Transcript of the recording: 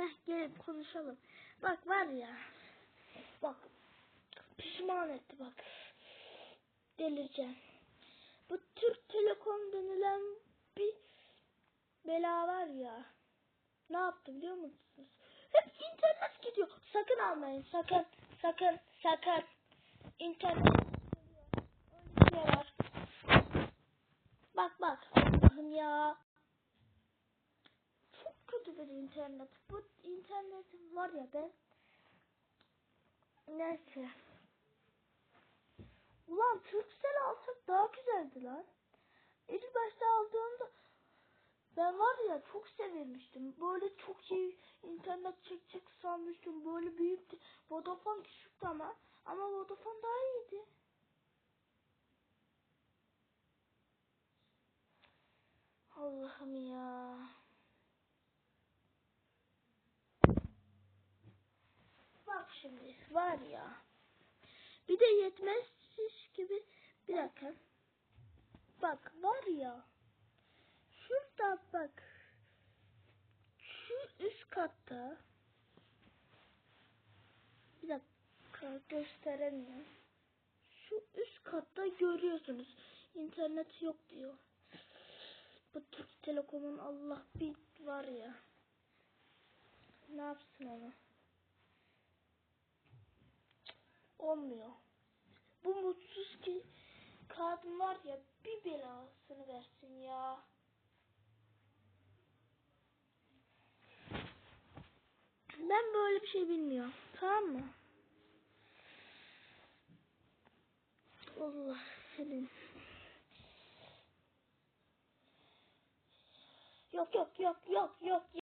Heh gelin konuşalım. Bak var ya. Bak. Pişman etti bak. Delireceğim. Bu Türk Telekom denilen bir bela var ya. Ne yaptı biliyor musunuz? Hep internet gidiyor. Sakın almayın. Sakın. Sakın. Sakın. İnternet gidiyor. Öyle bir şey var. Bak bak. Allah'ım ya. Bir internet. Bu internet var ya ben. Neyse. Ulan Turkcell alsak daha güzeldi lan. İlk başta aldığımda ben var ya çok sevinmiştim. Böyle çok iyi internet çekecek sanmıştım. Böyle büyüktü. Vodafone küçüktü ama. Ama Vodafone daha iyiydi. Allah'ım ya. Şimdi var ya. Bir de yetmezmiş gibi bir dakika. Bak var ya. Şurada bak. Şu üst katta. Bir dakika gösteremiyorum. Şu üst katta görüyorsunuz. İnternet yok diyor. Bu Türk Telekom'un Allah bir var ya. Ne yapsın onu? Olmuyor. Bu mutsuz ki kadın var ya bir belasını versin ya. Ben böyle bir şey bilmiyorum. Tamam mı? Allah senin. Yok yok yok yok yok